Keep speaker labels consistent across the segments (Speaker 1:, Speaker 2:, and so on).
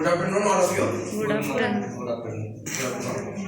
Speaker 1: Good afternoon, all of you.
Speaker 2: Good afternoon.
Speaker 1: Good afternoon. Good afternoon.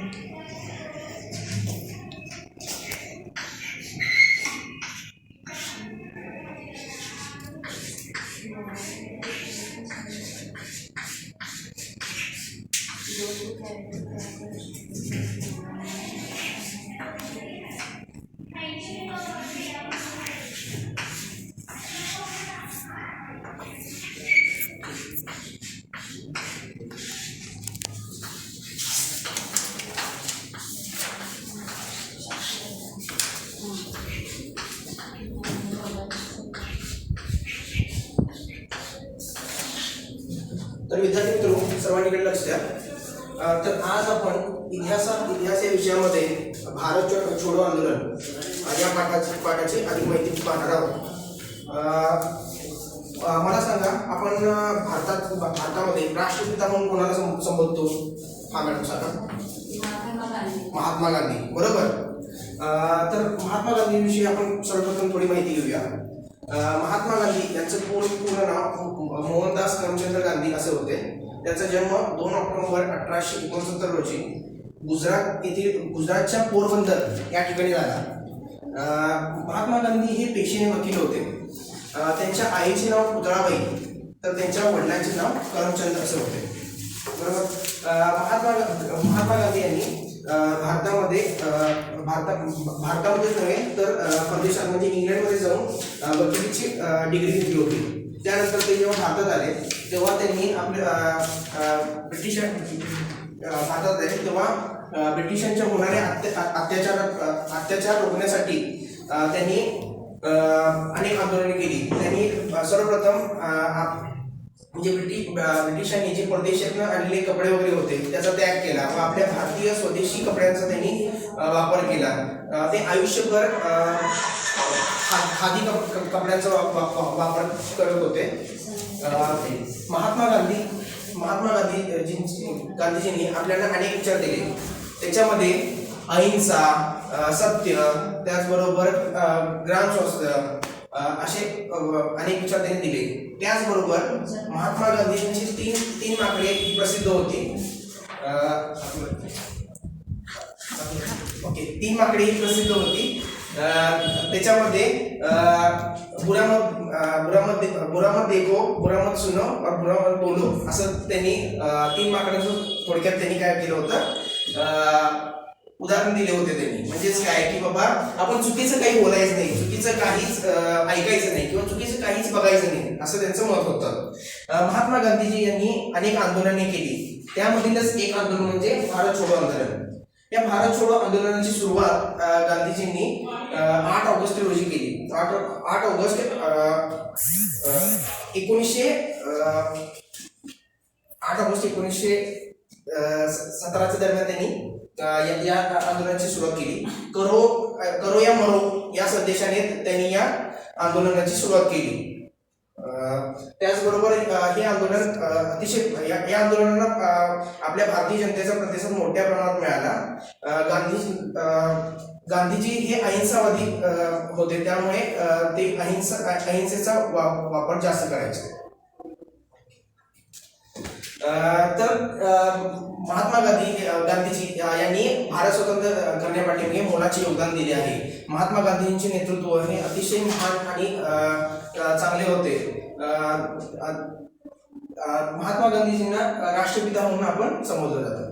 Speaker 1: तर विद्यार्थी मित्र सर्वांकडे लक्ष द्या. तर आज आपण इतिहासात इतिहास या विषयामध्ये भारत छोडो आंदोलन या पाठाची पाठाची अधिक माहिती पाहणार आहोत. मला सांगा आपण भारतात भारतामध्ये राष्ट्रपिता म्हणून कोणाला संबोधतो? हा मॅडम सांगा. महात्मा गांधी बरोबर. अ, तर महात्मा गांधीविषयी आपण सर्वप्रथम थोडी माहिती घेऊया. महात्मा गांधी यांचं पूर्ण पूर्ण नाव मोहनदास करमचंद गांधी असे होते. त्यांचा जन्म दोन ऑक्टोबर अठराशे एकोणसत्तर रोजी गुजरात येथील गुजरातच्या पोरबंदर या ठिकाणी झाला. महात्मा गांधी हे पेशेने वकील होते. त्यांच्या आईचे नाव पुतळाबाई तर त्यांच्या वडिलांचे नाव करमचंद असे होते. बरोबर? महात्मा महात्मा गांधी यांनी भारतामध्ये भारता भारतामध्येच नव्हे तर परदेशात म्हणजे इंग्लंडमध्ये जाऊन वकिलीची डिग्री घेतली होती. त्यानंतर ते जेव्हा भारतात आले तेव्हा त्यांनी आपल्या ब्रिटिश भारतात आले तेव्हा ब्रिटिशांच्या होणाऱ्या अत्या अत्याचार अत्याचार रोखण्यासाठी त्यांनी अनेक आंदोलने केली. त्यांनी सर्वप्रथम आप- म्हणजे ब्रिटिश ब्रिटिशांनी जे परदेशातून आणलेले कपडे वगैरे होते त्याचा त्याग केला. व आपल्या भारतीय स्वदेशी कपड्यांचा त्यांनी वापर केला. ते आयुष्यभर खादी कप कपड्यांचा वापर करत होते. महात्मा गांधी महात्मा गांधी गांधीजींनी आपल्याला अनेक विचार दिले त्याच्यामध्ये अहिंसा सत्य त्याचबरोबर अ, ग्रामस्वास्थ्य असे अनेक विचार त्यांनी दिले. त्याचबरोबर महात्मा गांधींची तीन तीन माकडे प्रसिद्ध होती. ओके तीन माकडे ही प्रसिद्ध होती. त्याच्यामध्ये बुरामत बुरामत बुरामत देखो बुरामत सुनो और बुरामत बोलो असं त्यांनी तीन माकडांचं थोडक्यात त्यांनी काय केलं होतं. उदाहरण दिले होते त्यांनी. म्हणजेच काय की बाबा आपण चुकीचं काही बोलायचं नाही चुकीचं काहीच ऐकायचं नाही किंवा चुकीचं काहीच बघायचं नाही असं त्यांचं मत होतं. महात्मा गांधीजी यांनी अनेक आंदोलने केली. त्यामधीलच एक आंदोलन म्हणजे भारत छोडो आंदोलन. या भारत छोडो आंदोलनाची सुरुवात गांधीजींनी आठ ऑगस्ट रोजी केली. आठ आठ ऑगस्ट एकोणीसशे आठ ऑगस्ट एकोणीसशे सतराच्या दरम्यान त्यांनी या आंदोलनाची सुरुवात केली. करो करो या मरो या संदेशाने त्यांनी या आंदोलनाची सुरुवात केली. त्याचबरोबर हे आंदोलन अतिशय या या आंदोलनाला आपल्या भारतीय जनतेचा प्रतिसाद मोठ्या प्रमाणात मिळाला. गांधी गांधीजी हे अहिंसावादी होते. त्यामुळे ते अहिंसा अहिंसेचा वा- वापर जास्त करायचे. तर महात्मा गांधी गांधीजी यांनी भारत स्वतंत्र करण्यापाठी मोलाचे योगदान दिले आहे. महात्मा गांधींचे नेतृत्व हे अतिशय महान आणि चांगले होते. महात्मा गांधीजींना राष्ट्रपिता म्हणून आपण संबोधलं जातं.